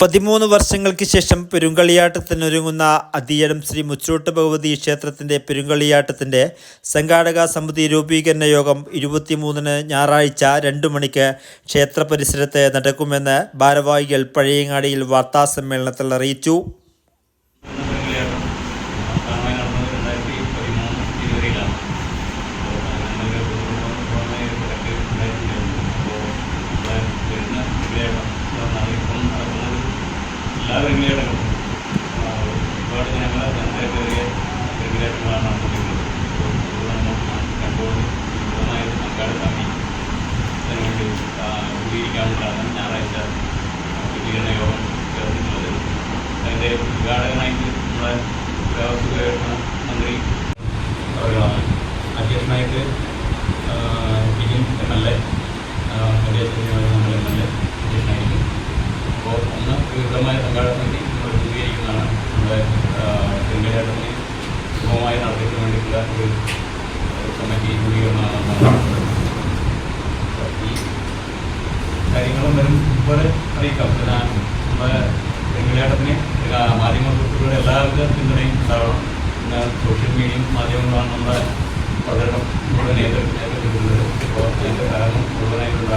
പതിമൂന്ന് വർഷങ്ങൾക്ക് ശേഷം പെരുങ്കളിയാട്ടത്തിനൊരുങ്ങുന്ന അതിയടം ശ്രീ മുച്ചോട്ട് ഭഗവതി ക്ഷേത്രത്തിന്റെ പെരുങ്കളിയാട്ടത്തിന്റെ സംഘാടക സമിതി രൂപീകരണ യോഗം ഇരുപത്തിമൂന്നിന് ഞായറാഴ്ച രണ്ട് മണിക്ക് ക്ഷേത്ര പരിസരത്ത് നടക്കുമെന്ന് ഭാരവാഹികൾ പഴയങ്ങാടിയിൽ വാർത്താസമ്മേളനത്തിൽ അറിയിച്ചു. ആ, ഒരുപാട് ജനങ്ങൾ ജനതയേറിയ പെരുങ്കളിയാട്ടങ്ങളാണ് നടന്നിട്ടുള്ളത് അപ്പോൾ ഇത് നമ്മൾ കണ്ടുകൊണ്ട് പൂർണമായ ഒരു സംഘാടക സമിതി അതിനുവേണ്ടി ആ, രൂപീകരിക്കാവുന്നതാണ് ഞായറാഴ്ച രൂപീകരണ യോഗം ചേർന്നിട്ടുള്ളത്. അതിന്റെ ഉദ്ഘാടകനായിട്ട് നമ്മുടെ പുരാവസ്തു മന്ത്രി അധ്യക്ഷനായിട്ട് ബിജിൻ എം എൽ എ നമ്മൾ എം എൽ എ അധ്യക്ഷനായിരിക്കും അപ്പോൾ വിപുലമായ സംഘാടക സമിതി നമ്മൾ രൂപീകരിക്കുന്നതാണ്. നമ്മുടെ പെരുങ്കലാട്ടത്തിന് സുഗമമായ നടത്തിപ്പിന് വേണ്ടിയിട്ടുള്ള ഒരു കമ്മിറ്റി രൂപീകരണമാണ് ഈ കാര്യങ്ങളും വരും. പോലെ അറിയിക്കാം. പിന്നെ നമ്മുടെ തിരുമലയാട്ടത്തിന് മാധ്യമ കുട്ടികളുടെ എല്ലാവർക്കും പിന്തുണയും ഉണ്ടാവണം. പിന്നെ സോഷ്യൽ മീഡിയയും മാധ്യമങ്ങളാണ് നമ്മുടെ പ്രചരണം മുഴുവൻ നേതൃത്വത്തിലുള്ളത് അപ്പോൾ അതിന്റെ കാരണം അഭ്യർത്ഥിക്കും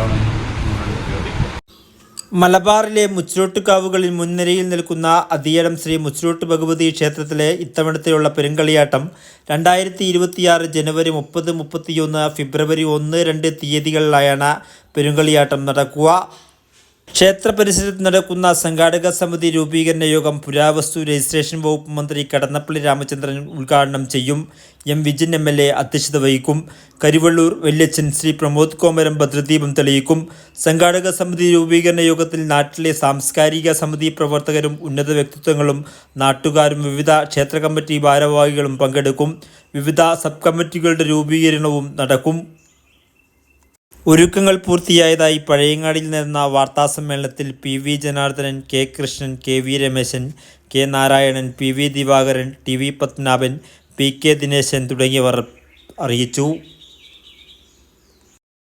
മലബാറിലെ മുച്ചിലോട്ടുകാവുകളിൽ മുൻനിരയിൽ നിൽക്കുന്ന അതിയടം ശ്രീ മുച്ചിലോട്ട് ഭഗവതി ക്ഷേത്രത്തിലെ ഇത്തവണത്തെയുള്ള പെരുങ്കളിയാട്ടം രണ്ടായിരത്തി ഇരുപത്തിയാറ് ജനുവരി മുപ്പത് മുപ്പത്തിയൊന്ന് ഫെബ്രുവരി ഒന്ന് രണ്ട് തീയതികളിലായാണ് പെരുങ്കളിയാട്ടം നടക്കുക. ക്ഷേത്ര പരിസരത്ത് നടക്കുന്ന സംഘാടക സമിതി രൂപീകരണ യോഗം പുരാവസ്തു രജിസ്ട്രേഷൻ വകുപ്പ് മന്ത്രി കടന്നപ്പള്ളി രാമചന്ദ്രൻ ഉദ്ഘാടനം ചെയ്യും. M Vijin M L A അധ്യക്ഷത വഹിക്കും. കരിവള്ളൂർ വല്യച്ഛൻ ശ്രീ പ്രമോദ് കോമരം ഭദ്രദീപം തെളിയിക്കും. സംഘാടക സമിതി രൂപീകരണ യോഗത്തിൽ നാട്ടിലെ സാംസ്കാരിക സമിതി പ്രവർത്തകരും ഉന്നത വ്യക്തിത്വങ്ങളും നാട്ടുകാരും വിവിധ ക്ഷേത്ര കമ്മിറ്റി ഭാരവാഹികളും പങ്കെടുക്കും. വിവിധ സബ് കമ്മിറ്റികളുടെ രൂപീകരണവും നടക്കും. ഒരുക്കങ്ങൾ പൂർത്തിയായതായി പഴയങ്ങാടിയിൽ നടന്ന വാർത്താസമ്മേളനത്തിൽ P V Janardhanan K Krishnan K V Rameshan K Narayanan P V Divakaran T V Padmanabhan P K Dineshan തുടങ്ങിയവർ അറിയിച്ചു.